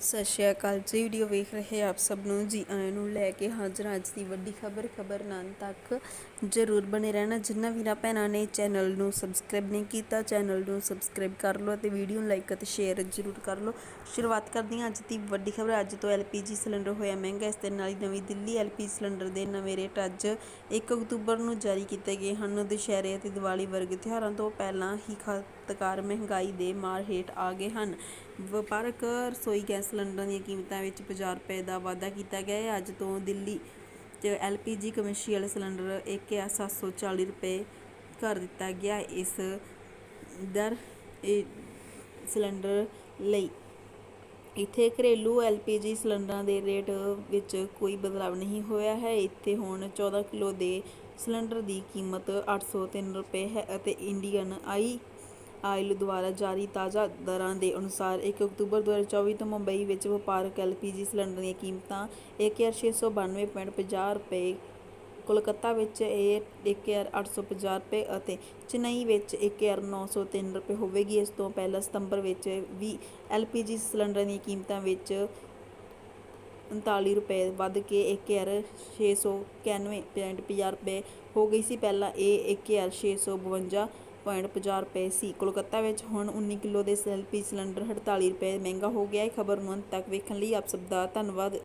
ਸਤਿ ਸ਼੍ਰੀ ਅਕਾਲ ਜੀ ਵੀਡੀਓ ਵੇਖ ਰਹੇ ਆਪ ਸਭ ਨੂੰ। ਜੀ ਆਇਆਂ ਨੂੰ ਲੈ ਕੇ ਹਾਜ਼ਰ ਅੱਜ ਦੀ ਵੱਡੀ ਖਬਰ ਖਬਰ ਨਾਲ ਤੱਕ ਜਰੂਰ ਬਣੇ ਰਹਿਣਾ। ਜਿੰਨਾ ਵੀਰਾਂ ਭੈਣਾਂ ਨੇ ਚੈਨਲ ਨੂੰ ਸਬਸਕ੍ਰਾਈਬ ਨਹੀਂ ਕੀਤਾ, ਚੈਨਲ ਨੂੰ ਸਬਸਕ੍ਰਾਈਬ ਕਰ ਲਓ ਅਤੇ ਵੀਡੀਓ ਨੂੰ ਲਾਈਕ ਅਤੇ ਸ਼ੇਅਰ ਜਰੂਰ ਕਰ ਲਓ। ਸ਼ੁਰੂਆਤ ਕਰਦੇ ਹਾਂ ਅੱਜ ਦੀ ਵੱਡੀ ਖਬਰ। ਅੱਜ ਤੋਂ ਐਲਪੀਜੀ ਸਿਲੰਡਰ ਹੋਇਆ ਮਹਿੰਗਾ। ਇਸ ਦੇ ਨਾਲ ਹੀ ਨਵੀਂ ਦਿੱਲੀ ਐਲਪੀਜੀ ਸਿਲੰਡਰ ਦੇ ਨਵੇਂ ਰੇਟ ਅੱਜ 1 ਅਕਤੂਬਰ ਨੂੰ ਜਾਰੀ ਕੀਤੇ ਗਏ ਹਨ। ਦੁਸ਼ਹਿਰੇ ਅਤੇ ਦੀਵਾਲੀ ਵਰਗੇ ਤਿਉਹਾਰਾਂ ਤੋਂ ਪਹਿਲਾਂ ਹੀ ਖਪਤਕਾਰ ਮਹਿੰਗਾਈ ਦੇ ਮਾਰ ਹੇਠ ਆ ਗਏ ਹਨ। ਵਪਾਰਕ ਰਸੋਈ ਗੈਸ ਸਿਲੰਡਰਾਂ ਦੀਆਂ ਕੀਮਤਾਂ ਵਿੱਚ 50 ਰੁਪਏ ਦਾ ਵਾਧਾ ਕੀਤਾ ਗਿਆ ਹੈ। ਅੱਜ ਤੋਂ ਦਿੱਲੀ 'ਚ ਐਲਪੀਜੀ ਕਮਰਸ਼ੀਅਲ ਸਿਲੰਡਰ 1740 ਰੁਪਏ ਕਰ ਦਿੱਤਾ ਗਿਆ। ਇਸ ਦਰ ਇਹ ਸਿਲੰਡਰ ਲਈ ਇੱਥੇ ਘਰੇਲੂ ਐਲਪੀਜੀ ਸਿਲੰਡਰਾਂ ਦੇ ਰੇਟ ਵਿੱਚ ਕੋਈ ਬਦਲਾਅ ਨਹੀਂ ਹੋਇਆ ਹੈ। ਇੱਥੇ ਹੁਣ 14 ਕਿਲੋ ਦੇ ਸਿਲੰਡਰ ਦੀ ਕੀਮਤ 803 ਰੁਪਏ ਹੈ ਅਤੇ ਇੰਡੀਅਨ ਆਈ ਆਇਲ ਦੁਆਰਾ ਜਾਰੀ ਤਾਜ਼ਾ ਦਰਾਂ ਦੇ ਅਨੁਸਾਰ 1 ਅਕਤੂਬਰ 2024 ਤੋਂ ਮੁੰਬਈ ਵਿੱਚ ਵਪਾਰਕ ਐਲਪੀਜੀ ਸਿਲੰਡਰ ਦੀਆਂ ਕੀਮਤਾਂ 1692.50 ਰੁਪਏ, ਕੋਲਕਾਤਾ ਵਿੱਚ ਇਹ 1850 ਰੁਪਏ ਅਤੇ ਚੇਨਈ ਵਿੱਚ 1903 ਰੁਪਏ ਹੋਵੇਗੀ। ਇਸ ਤੋਂ ਪਹਿਲਾਂ ਸਤੰਬਰ ਵਿੱਚ ਵੀ ਐਲਪੀਜੀ ਸਿਲੰਡਰ ਦੀਆਂ ਕੀਮਤਾਂ ਵਿੱਚ 39 ਰੁਪਏ ਵੱਧ ਕੇ 1691.50 ਰੁਪਏ ਹੋ ਗਈ ਸੀ। ਪਹਿਲਾਂ ਇਹ 1652.50 ਰੁਪਏ ਸੀ। ਕੋਲਕਾਤਾ ਵਿੱਚ ਹੁਣ 19 ਕਿਲੋ ਦੇ ਐਲਪੀਜੀ ਸਿਲੰਡਰ 48 ਰੁਪਏ ਮਹਿੰਗਾ ਹੋ ਗਿਆ ਹੈ। ਖਬਰ ਨੂੰ ਅੰਤ ਤੱਕ ਵੇਖਣ ਲਈ ਆਪ ਸਭ ਦਾ ਧੰਨਵਾਦ।